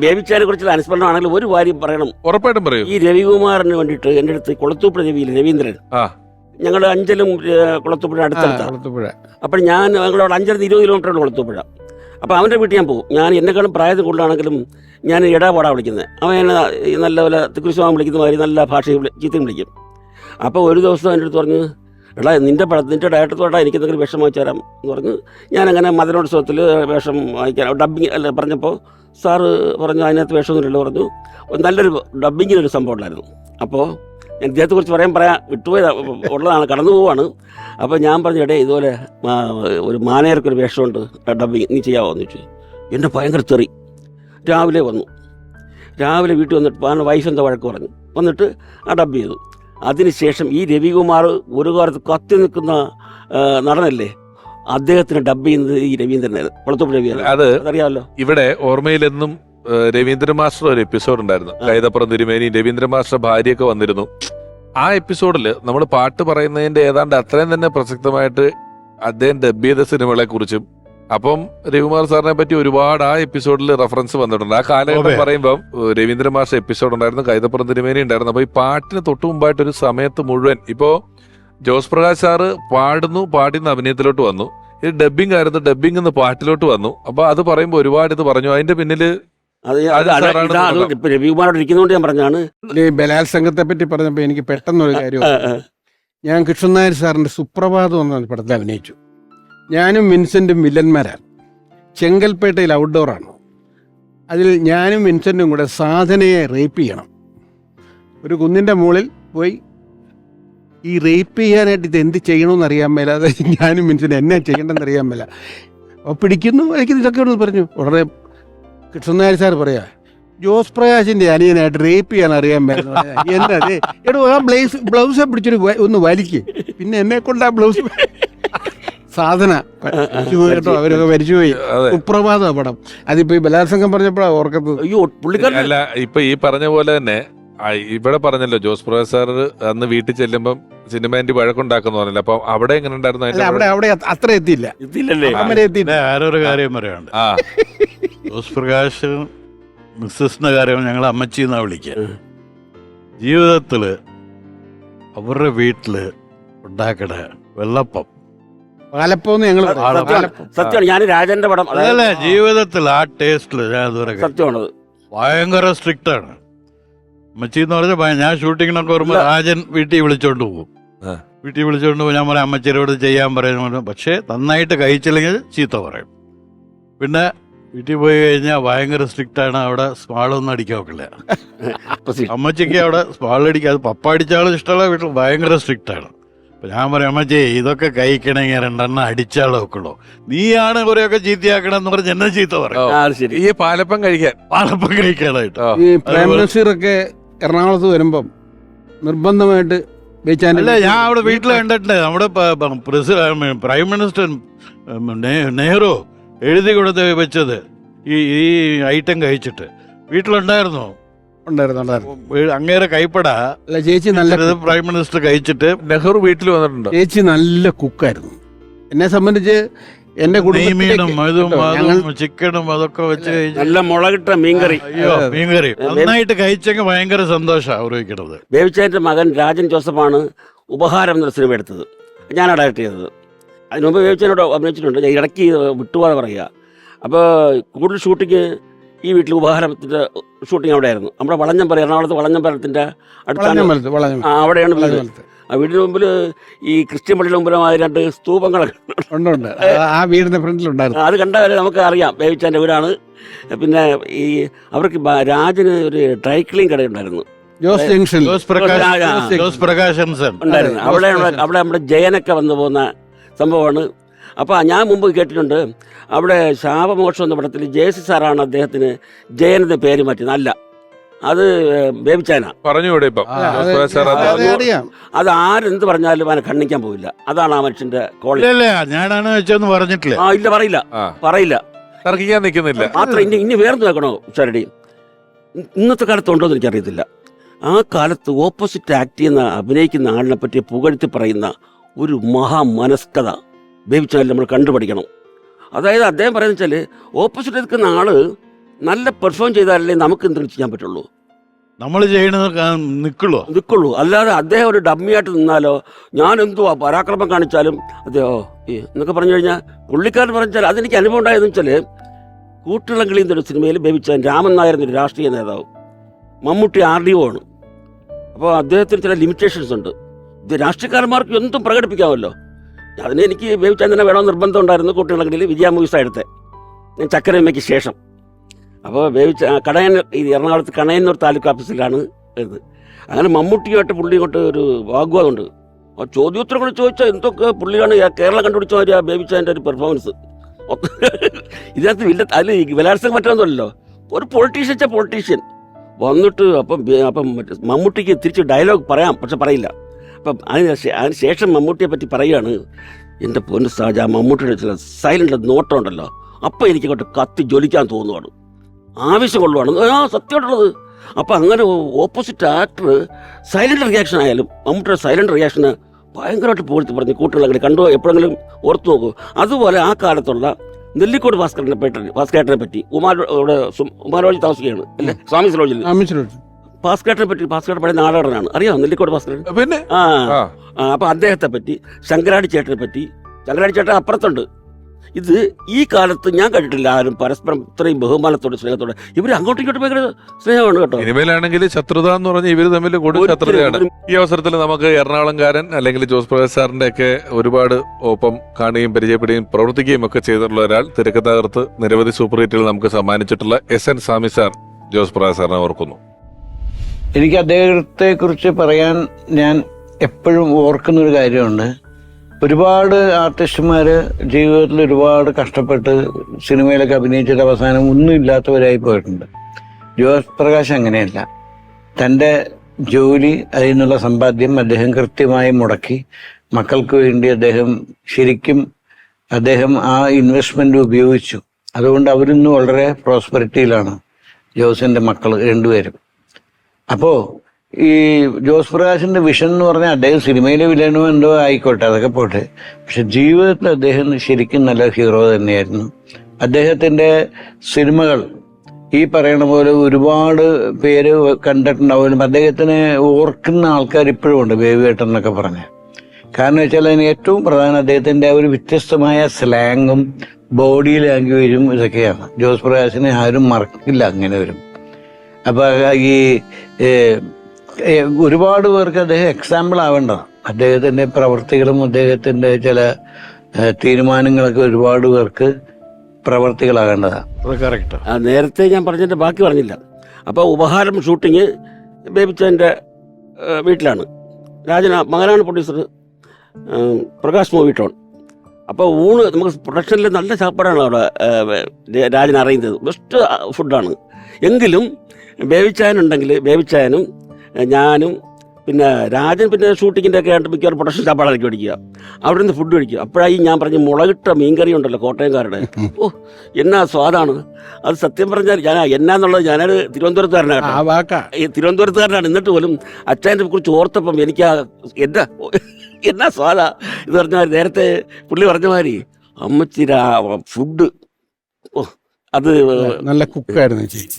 ബേബിച്ചാനെ കുറിച്ചുള്ള അനുസ്മരണമാണെങ്കിൽ ഒരു കാര്യം പറയണം. ഉറപ്പായിട്ടും പറയൂ. ഈ രവികുമാറിന് വേണ്ടിയിട്ട് എന്റെ അടുത്ത് കൊളത്തൂപ്പുഴ രവിയിൽ രവീന്ദ്രൻ. ആ. ഞങ്ങൾ അഞ്ചലും കുളത്തൂപ്പുഴ അടുത്തടുത്താണ് കുളത്തുപുഴ അപ്പോൾ ഞാൻ ഞങ്ങളോട് അഞ്ചര ഇരുപത് കിലോമീറ്ററാണ് കുളത്തൂപ്പുഴ. അപ്പോൾ അവന്റെ വീട്ടിൽ ഞാൻ പോകും. ഞാൻ എന്നെക്കാളും പ്രായത്തിൽ കൂടുതലാണെങ്കിലും ഞാൻ ഇടാപാടാ വിളിക്കുന്നത്. അവൻ എന്നെ ഈ നല്ല പോലെ വിളിക്കുന്ന മാതിരി നല്ല ഭാഷയിൽ വിളി ചീത്തയും വിളിക്കും. അപ്പോൾ ഒരു ദിവസം എന്റെ അടുത്ത് പറഞ്ഞ് എടാ നിന്റെ പട നിന്റെ ഡയറക്ടറോടാ എനിക്ക് എന്തെങ്കിലും വേഷം വാങ്ങിച്ചു തരാം എന്ന് പറഞ്ഞ് ഞാനങ്ങനെ മദനോത്സവത്തിൽ വേഷം വാങ്ങിക്കാൻ ഡബ്ബിങ് അല്ല പറഞ്ഞപ്പോൾ സാറ് പറഞ്ഞു അതിനകത്ത് വേഷമൊന്നുമില്ലല്ലോ പറഞ്ഞു. നല്ലൊരു ഡബ്ബിങ്ങിനൊരു സംഭവം ഉണ്ടായിരുന്നു. അപ്പോൾ ഞാൻ ഇദ്ദേഹത്തെ കുറിച്ച് പറയാൻ പറയാൻ വിട്ടുപോയത്. ഉള്ളതാണ് കടന്നു പോവാണ്. അപ്പോൾ ഞാൻ പറഞ്ഞു എടേ ഇതുപോലെ ഒരു മാനേർക്കൊരു വേഷമുണ്ട്. ഡബ്ബിങ് നീ ചെയ്യാമോ എന്ന് ചോദിച്ചു. എന്റെ ഭയങ്കര തെറി. രാവിലെ വന്നു. രാവിലെ വീട്ടിൽ വന്നിട്ട് വൈഫ് എന്താ വഴക്ക്? പറഞ്ഞു. വന്നിട്ട് ആ ഡബ് ചെയ്തു. അതിനുശേഷം ഈ രവികുമാർ ഒരു കാലത്ത് കത്തി നിൽക്കുന്ന നടനല്ലേ? അദ്ദേഹത്തിന് ഡബ് ചെയ്യുന്നത് ഈ രവീന്ദ്രനായിരുന്നു കുളത്തൂപ്പ് രവിയാണ്. അത് അറിയാമല്ലോ ഇവിടെ ഓർമ്മയിലെന്നും ഏഹ്, രവീന്ദ്ര മാസ്റ്റർ ഒരു എപ്പിസോഡ് ഉണ്ടായിരുന്നു. കൈതപ്പുറം തിരുമേനി രവീന്ദ്ര മാസ്റ്റർ ഭാര്യയൊക്കെ വന്നിരുന്നു. ആ എപ്പിസോഡിൽ നമ്മൾ പാട്ട് പറയുന്നതിന്റെ ഏതാണ്ട് അത്രയും തന്നെ പ്രസക്തമായിട്ട് അദ്ദേഹം ഡബ് ചെയ്ത സിനിമകളെ കുറിച്ചും അപ്പം രവികുമാർ സാറിനെ പറ്റി ഒരുപാട് ആ എപ്പിസോഡിൽ റെഫറൻസ് വന്നിട്ടുണ്ട്. ആ കാലഘട്ടം പറയുമ്പോൾ രവീന്ദ്ര മാഷ എപ്പിസോഡ് ഉണ്ടായിരുന്നു കൈതപ്പുറം തിരുമേനി ഉണ്ടായിരുന്നു. അപ്പൊ ഈ പാട്ടിന് തൊട്ട് മുമ്പായിട്ട് ഒരു സമയത്ത് മുഴുവൻ ഇപ്പോ ജോസ് പ്രകാശ് സാറ് പാടുന്നു പാടിന്ന് അഭിനയത്തിലോട്ട് വന്നു. ഇത് ഡബ്ബിംഗ് ആയിരുന്നു ഡബിംഗ് എന്ന് പാട്ടിലോട്ട് വന്നു. അപ്പൊ അത് പറയുമ്പോൾ ഒരുപാട് ഇത് പറഞ്ഞു. അതിന്റെ പിന്നിൽ രവികുമാരോട് ഇരിക്കുന്നതുകൊണ്ട് ഞാൻ പറഞ്ഞാണ് ഈ ബലാത്സംഗത്തെ പറ്റി പറഞ്ഞപ്പോൾ എനിക്ക് പെട്ടെന്നൊരു കാര്യം ഞാൻ കൃഷ്ണൻ നായർ സാറിന്റെ സുപ്രഭാതം എന്ന പടത്തിൽ അഭിനയിച്ചു. ഞാനും വിൻസെന്റും വില്ലന്മാരാണ്. ചെങ്കൽപ്പേട്ടയിൽ ഔട്ട്ഡോറാണ് അതിൽ ഞാനും വിൻസെന്റും കൂടെ സാധനയെ റേപ്പ് ചെയ്യണം. ഒരു കുന്നിന്റെ മുകളിൽ പോയി ഈ റേപ്പ് ചെയ്യാനായിട്ട് ഇത് എന്ത് ചെയ്യണമെന്ന് അറിയാൻ മേല. അത് ഞാനും വിൻസെന്റ് എന്നെ ചെയ്യണമെന്ന് അറിയാൻ മേല. അപ്പോൾ പിടിക്കുന്നു. എനിക്ക് ഇതൊക്കെ ഒന്ന് പറഞ്ഞു. ഉടനെ കൃഷ്ണനായർ സാർ പറയാ ജോസ് പ്രകാശിന്റെ അനിയനായിട്ട് റേപ്പ് ചെയ്യാൻ അറിയാൻ മേല. എന്താ എടോ ആ ബ്ലൗസ് ബ്ലൗസെ പിടിച്ചൊരു ഒന്ന് വലിക്ക്. പിന്നെ എന്നെ കൊണ്ട് ആ ബ്ലൗസ് സാധന കേട്ടോ അവരൊക്കെ മരിച്ചുപോയി. സുപ്രഭാത പടം. അതിപ്പോ ഈ ബലാത്സംഗം പറഞ്ഞപ്പോഴാണ് ഓർക്കുന്നത് അയ്യോ പുള്ളിക്കാരൻ അല്ല ഇപ്പൊ ഈ പറഞ്ഞ പോലെ തന്നെ ആ, ഇവിടെ പറഞ്ഞല്ലോ ജോസ് പ്രൊഫസർ അന്ന് വീട്ടിൽ ചെല്ലുമ്പം സിനിമേന്റെ വഴക്കുണ്ടാക്കുന്ന പറഞ്ഞല്ലോ. അപ്പൊ അവിടെ എങ്ങനെ ഉണ്ടായിരുന്നു അല്ല അതിന്റെ അവിടെ അവിടെ അത്ര എത്തിയില്ല. ഇതില്ലല്ലേ വരെ എത്തിയില്ല. പിന്നെ ഒരു കാര്യം പറയാണ്ട് ആ. ജോസ് പ്രകാശ് മിസ്സസിന്റെ കാര്യം ഞങ്ങൾ അമ്മച്ചി എന്നാ വിളിക്കുക. ജീവിതത്തിൽ അവരുടെ വീട്ടിൽ ഉണ്ടാക്കണ വെള്ളപ്പം പാലപ്പോന്ന് ഞങ്ങൾ സത്യമാണ്. ഞാൻ രാജന്റെ പടം അതായത് അതല്ല ജീവിതത്തിൽ ആ ടേസ്റ്റിൽ ഞാൻ ഇതുവരെ സത്യമാണത്. ഭയങ്കര സ്ട്രിക്റ്റ് ആണ്. അമ്മച്ചി എന്ന് പറഞ്ഞാൽ ഞാൻ ഷൂട്ടിങ്ങിനൊക്കെ വരുമ്പോൾ ഇല്ല. രാജൻ വീട്ടിൽ വിളിച്ചോണ്ട് പോകും. വീട്ടിൽ വിളിച്ചോണ്ട് പോകും ഞാൻ പറയാം അമ്മച്ചിരോട് ചെയ്യാൻ പറയുന്നു പക്ഷേ നന്നായിട്ട് കഴിച്ചില്ലെങ്കിൽ ചീത്ത പറയും. പിന്നെ വീട്ടിൽ പോയി കഴിഞ്ഞാൽ ഭയങ്കര സ്ട്രിക്റ്റ് ആണ്. അവിടെ സ്മാളൊന്നും അടിക്കാൻ ഒക്കില്ല അമ്മച്ചിക്ക് അവിടെ സ്മാൾ അടിക്കാതെ അത് പപ്പ അടിച്ചാലും ഇഷ്ടമുള്ള വീട്ടിൽ ഭയങ്കര സ്ട്രിക്റ്റ് ആണ്. അപ്പൊ ഞാൻ പറയും അമ്മച്ചേ ഇതൊക്കെ കഴിക്കണമെങ്കിൽ രണ്ടെണ്ണം അടിച്ചാളോ ഒക്കുള്ളൂ. നീയാണ് കുറെയൊക്കെ ചീത്തയാക്കണം എന്ന് പറഞ്ഞ് എന്നെ ചീത്ത പറയും. ആ, അത് ശരി. ഈ പാലപ്പം കഴിക്കാൻ. പാലപ്പം കഴിക്കാനായിട്ട്. ഈ പ്രേം നസീറൊക്കെ എറണാകുളത്ത് വരുമ്പം നിർബന്ധമായിട്ട് ബേച്ചാന്റെ അല്ല ഞാൻ അവിടെ വീട്ടിൽ കണ്ടിട്ടുണ്ട്. നമ്മുടെ പ- പ- പ്രസി- പ്രൈം മിനിസ്റ്റർ ഉം, നെ- നെഹ്റു എഴുതി കൊടുത്ത് വെച്ചത്. ഈ ഈ ഐറ്റം കഴിച്ചിട്ട്. വീട്ടിലുണ്ടായിരുന്നു? ഉണ്ടായിരുന്നു അങ്ങേരെ കൈപ്പട. അല്ല ചേച്ചി നല്ല പ്രൈം മിനിസ്റ്റർ കഴിച്ചിട്ട് നെഹ്റു വീട്ടിൽ വന്നിട്ടുണ്ട്. ചേച്ചി നല്ല കുക്കായിരുന്നു. എന്നെ സംബന്ധിച്ച് എന്റെ കുടുംബത്തിലേക്ക് ഞങ്ങൾ ചിക്കനും അതൊക്കെ വെച്ച് കഴിച്ച് നല്ല മുളകിട്ട മീൻകറി. അയ്യോ മീൻകറി. നന്നായിട്ട് കഴിച്ചെങ്കിൽ ഭയങ്കര സന്തോഷമാണ് ബേബിച്ചായന്റെ മകൻ രാജൻ ജോസഫാണ് ഉപഹാരം എന്നൊരു സിനിമ എടുത്തത്. ഞാൻ ഡയറക്ട് ചെയ്തത്. അതിന് മുമ്പ് ബേബിച്ചാനോട് അഭിനയിച്ചിട്ടുണ്ട്. ഞാൻ ഇടയ്ക്ക് വിട്ടുപോകാതെ പറയുക. അപ്പോൾ കൂടുതൽ ഷൂട്ടിങ് ഈ വീട്ടിൽ ഉപഹാരത്തിന്റെ ഷൂട്ടിംഗ് അവിടെ ആയിരുന്നു നമ്മുടെ വളഞ്ഞമ്പല എറണാകുളത്ത് വളഞ്ഞമ്പലത്തിന്റെ അടുത്താണ്. അവിടെയാണ് വീട്. ആ വീടിന് മുമ്പിൽ ഈ ക്രിസ്ത്യൻ പള്ളിയുടെ മുമ്പിലുമായി രണ്ട് സ്തൂപങ്ങളൊക്കെ ഉണ്ട് ആ- ഫ്രണ്ടിലുണ്ടായിരുന്നു. അത് കണ്ടാൽ നമുക്ക് അറിയാം. ബേബിച്ചാന്റെ വീടാണ്. പിന്നെ ഈ അവർക്ക് രാജന് ഒരു ഡ്രൈ ക്ലീൻ കടയുണ്ടായിരുന്നു. ജോസ് ജംഗ്ഷൻ. ജോസ് പ്രകാശ്. ജോസ് പ്രകാശ് ഉണ്ടായിരുന്നു. അവിടെ അവിടെ നമ്മുടെ ജയനൊക്കെ വന്നു പോകുന്ന സംഭവമാണ്. അപ്പോൾ ഞാൻ മുമ്പ് കേട്ടിട്ടുണ്ട്. അവിടെ ശാപമോക്ഷം എന്ന പടത്തിൽ ജയസി സാറാണ് അദ്ദേഹത്തിന് ജയൻ എന്ന പേര് മാറ്റിയത്. അല്ല അത് ബേബിച്ചാന. പറഞ്ഞു ഇപ്പം. ജോസ് അത് ആരെന്ത് പറഞ്ഞാലും അവനെ khണ്ഡിക്കാൻ പോവില്ല. അതാണ് ആ മനുഷ്യന്റെ കോളി ഇല്ല ഞാനാണ് വെച്ചെന്ന് പറഞ്ഞിട്ടില്ല. ആ ഇല്ല പറയില്ല. പറയില്ല. തർക്കിക്കാൻ നിൽക്കുന്നില്ല. മാത്രം ഇനി ഇനി വേറെ നോക്കണോ ചരടി ഇന്നത്തെ കാലത്ത് ഉണ്ടോ എന്ന് എനിക്കറിയത്തില്ല. ആ കാലത്ത് ഓപ്പോസിറ്റ് ആക്ട് ചെയ്യുന്ന അഭിനയിക്കുന്ന ആളിനെ പറ്റി പുകഴ്ത്തി പറയുന്ന ഒരു മഹാമനസ്കത. ബേബിച്ചാൽ നമ്മൾ കണ്ടുപഠിക്കണം. അതായത് അദ്ദേഹം പറയുന്നത് വെച്ചാൽ ഓപ്പോസിറ്റ് നിൽക്കുന്ന ആൾ നല്ല പെർഫോം ചെയ്താലല്ലേ നമുക്ക് എന്തെങ്കിലും ചെയ്യാൻ പറ്റുള്ളൂ. നമ്മൾ ചെയ്യണത് നിൽക്കുള്ളൂ നിൽക്കുള്ളൂ അല്ലാതെ അദ്ദേഹം ഒരു ഡമ്മിയായിട്ട് നിന്നാലോ ഞാൻ എന്തുവാ പരാക്രമം കാണിച്ചാലും അതെയോ എന്നൊക്കെ പറഞ്ഞു കഴിഞ്ഞാൽ പുള്ളിക്കാരൻ പറഞ്ഞാൽ അതെനിക്ക് അനുഭവം ഉണ്ടായതെന്ന് വെച്ചാൽ കൂട്ടിളങ്കിളി എന്നൊരു സിനിമയിൽ ബേബിച്ച രാമൻ നായർ എന്നൊരു രാഷ്ട്രീയ നേതാവ് മമ്മൂട്ടി ആർ ഡി ഒ ആണ്. അപ്പോൾ അദ്ദേഹത്തിന് ചില ലിമിറ്റേഷൻസ് ഉണ്ട്. ഇത് രാഷ്ട്രീയക്കാരന്മാർക്ക് എന്തും പ്രകടിപ്പിക്കാമല്ലോ. അതിന് എനിക്ക് ബേബിച്ചാൻ വേണോ നിർബന്ധം ഉണ്ടായിരുന്നു കൂട്ടിളങ്കിളിൽ വിജയ മൂവീസ് എടുത്തെ ഞാൻ ചക്കരമ്മയ്ക്ക് ശേഷം. അപ്പോൾ ആ കടയൻ ഈ എറണാകുളത്ത് കണയന്നൂർ താലൂക്ക് ഓഫീസിലാണ് ഇത്. അങ്ങനെ മമ്മൂട്ടിയുമായിട്ട് പുള്ളി കൊണ്ട് ഒരു വാഗ്വാദമുണ്ട് ആ ചോദ്യോത്തരം കൂടി ചോദിച്ചാൽ എന്തൊക്കെ പുള്ളിയാണ് കേരളം കണ്ടുപിടിച്ച മാതിരി ആ ബേബിച്ചതിന്റെ ഒരു പെർഫോമൻസ് ഇതിനകത്ത് വില്ല അതിൽ ബലാത്സംഗം പറ്റുന്നല്ലോ ഒരു പൊളിറ്റീഷ്യൻ വെച്ചാൽ പൊളിറ്റീഷ്യൻ വന്നിട്ട് അപ്പം അപ്പം മമ്മൂട്ടിക്ക് തിരിച്ച് ഡയലോഗ് പറയാം പക്ഷെ പറയില്ല. അപ്പം അതിന് അതിന് ശേഷം മമ്മൂട്ടിയെ പറ്റി പറയുകയാണ് എന്റെ പൊന്ന് സാജ മമ്മൂട്ടിയുടെ ചില സൈലന്റ് നോട്ടം ഉണ്ടല്ലോ അപ്പം എനിക്ക് അങ്ങോട്ട് കത്തി ജ്വലിക്കാൻ തോന്നുവാണ്. ആവശ്യം കൊള്ളുവാണ്. ആ സത്യമായിട്ടുള്ളത്. അപ്പം അങ്ങനെ ഓപ്പോസിറ്റ് ആക്ടർ സൈലന്റ് റിയാക്ഷൻ ആയാലും മമ്മൂട്ടിയുടെ സൈലന്റ് റിയാക്ഷന് ഭയങ്കരമായിട്ട് പൂഴ്ത്തി പറഞ്ഞു കൂട്ടുകളെ കണ്ടു? എപ്പോഴെങ്കിലും ഓർത്തു നോക്കൂ. അതുപോലെ ആ കാലത്തുള്ള നെല്ലിക്കോട് ഭാസ്കരനെ പറ്റി ഭാസ്കരനെ പറ്റി ഉമാരോ ലോഡ്ജിൽ താമസിക്കുകയാണ് അല്ലേ? സ്വാമി സ്വാമി ഭാസ്കരനെ പറ്റി ഭാസ്കരൻ പഴയ നാടകനാണ്. അറിയാമോ നെല്ലിക്കോട് ഭാസ്കരൻ. പിന്നെ? ആ. അപ്പൊ അദ്ദേഹത്തെ പറ്റി ശങ്കരാടി ചേട്ടനെ പറ്റി ശങ്കരാടി ചേട്ടൻ അപ്പുറത്തുണ്ട്. ഇത് ഈ കാലത്ത് ഞാൻ കണ്ടിട്ടില്ല ആരും പരസ്പരം ഇത്രയും ബഹുമാനത്തോടെ സ്നേഹത്തോടെ. ഇവർ അങ്ങോട്ടും ഇങ്ങോട്ടും ഭയങ്കര സ്നേഹമാണ് കേട്ടോ. ഇനിമേലാണെങ്കിൽ ശത്രുത എന്ന് പറഞ്ഞ ഇവർ തമ്മിൽ കൊടു ശത്രുതയാണ്. ഈ അവസരത്തിൽ നമുക്ക് എറണാകുളംകാരൻ അല്ലെങ്കിൽ ജോസ് പ്രകാശ് സാറിന്റെ ഒക്കെ ഒരുപാട് ഒപ്പം കാണുകയും പരിചയപ്പെടുകയും പ്രവർത്തിക്കുകയും ഒക്കെ ചെയ്തിട്ടുള്ള ഒരാൾ തിരക്കഥാകൃത്ത് നിരവധി സൂപ്പർ ഹിറ്റുകൾ നമുക്ക് സമ്മാനിച്ചിട്ടുള്ള S N Swamy sir Jose Prakash സാറിനെ ഓർക്കുന്നു. എനിക്ക് അദ്ദേഹത്തെ കുറിച്ച് പറയാൻ ഞാൻ എപ്പോഴും ഓർക്കുന്ന ഒരു കാര്യമുണ്ട്. ഒരുപാട് ആർട്ടിസ്റ്റുമാർ ജീവിതത്തിൽ ഒരുപാട് കഷ്ടപ്പെട്ട് സിനിമയിലൊക്കെ അഭിനയിച്ചിട്ട് അവസാനം ഒന്നും ഇല്ലാത്തവരായി പോയിട്ടുണ്ട്. ജോസ് പ്രകാശ് അങ്ങനെയല്ല. തന്റെ ജോലി അതിൽ നിന്നുള്ള സമ്പാദ്യം അദ്ദേഹം കൃത്യമായി മുടക്കി. മക്കൾക്ക് വേണ്ടി അദ്ദേഹം ശരിക്കും അദ്ദേഹം ആ ഇൻവെസ്റ്റ്മെന്റ് ഉപയോഗിച്ചു. അതുകൊണ്ട് അവരിന്ന് വളരെ പ്രോസ്പെരിറ്റിയിലാണ് ജോസിന്റെ മക്കൾ രണ്ടുപേരും. അപ്പോ ഈ ജോസ് പ്രകാശിന്റെ വിഷൻ എന്ന് പറഞ്ഞാൽ അദ്ദേഹം സിനിമയിലെ വില്ലനോ എന്തോ ആയിക്കോട്ടെ അതൊക്കെ പോട്ടെ. പക്ഷെ ജീവിതത്തിൽ അദ്ദേഹം ശരിക്കും നല്ല ഹീറോ തന്നെയായിരുന്നു. അദ്ദേഹത്തിന്റെ സിനിമകൾ ഈ പറയണ പോലെ ഒരുപാട് പേര് കണ്ടിട്ടുണ്ടാവും. അദ്ദേഹത്തിനെ ഓർക്കുന്ന ആൾക്കാർ ഇപ്പോഴും ഉണ്ട് ബേബിയേട്ടൻ എന്നൊക്കെ പറഞ്ഞ്. കാരണം വെച്ചാൽ അതിന് ഏറ്റവും പ്രധാനം അദ്ദേഹത്തിന്റെ ഒരു വ്യത്യസ്തമായ സ്ലാങ്ങും ബോഡി ലാംഗ്വേജും ഇതൊക്കെയാണ്. ജോസ് പ്രകാശിനെ ആരും മറക്കില്ല അങ്ങനെ വരും അപ്പൊ ഈ ഒരുപാട് പേർക്ക് അദ്ദേഹം എക്സാമ്പിൾ ആവേണ്ടതാണ് അദ്ദേഹത്തിന്റെ പ്രവർത്തികളും അദ്ദേഹത്തിന്റെ ചില തീരുമാനങ്ങളൊക്കെ ഒരുപാട് പേർക്ക് പ്രവർത്തികളാകേണ്ടതാണ് അത് കറക്റ്റ് ആ, നേരത്തെ ഞാൻ പറഞ്ഞതിന്റെ ബാക്കി പറഞ്ഞില്ല. അപ്പോൾ ഉപഹാരം ഷൂട്ടിങ് ബേബിച്ചന്റെ വീട്ടിലാണ്. രാജന മകനാണ് പ്രൊഡ്യൂസർ പ്രകാശ് മൂവി ടോൺ. അപ്പോൾ ഊണ് നമുക്ക് പ്രൊഡക്ഷനിൽ നല്ല ചാപ്പാടാണ് അവിടെ രാജൻ അറിയുന്നത് ബെസ്റ്റ് ഫുഡാണ് എങ്കിലും ബേബിച്ചായനുണ്ടെങ്കിൽ ബേബിച്ചായനും ഞാനും പിന്നെ രാജൻ പിന്നെ ഷൂട്ടിങ്ങിന്റെ ഒക്കെ ആയിട്ട് മിക്കവാറും പ്രൊഡക്ഷൻ ചാപ്പാടായിരിക്കും അടിക്കുക അവിടെ നിന്ന് ഫുഡ് കഴിക്കുക. അപ്പോഴായി ഞാൻ പറഞ്ഞ് മുളകിട്ട മീൻകറി ഉണ്ടല്ലോ കോട്ടയംകാരുടെ. ഓ എന്നാ സ്വാദാണ്. അത് സത്യം പറഞ്ഞാൽ ഞാൻ എന്നാന്നുള്ളത് ഞാനൊരു തിരുവനന്തപുരത്തുകാരനാണ് ഈ തിരുവനന്തപുരത്തുകാരനാണ്. എന്നിട്ട് പോലും അച്ഛനെ കുറിച്ച് ഓർത്തപ്പം എനിക്ക് ആ എന്താ എന്നാ സ്വാദാ? ഇത് പറഞ്ഞാൽ നേരത്തെ പുള്ളി പറഞ്ഞ മാതിരി അമ്മച്ചിര ഫുഡ് ഓ അത് നല്ല കുക്കായിരുന്നു ചേച്ചി.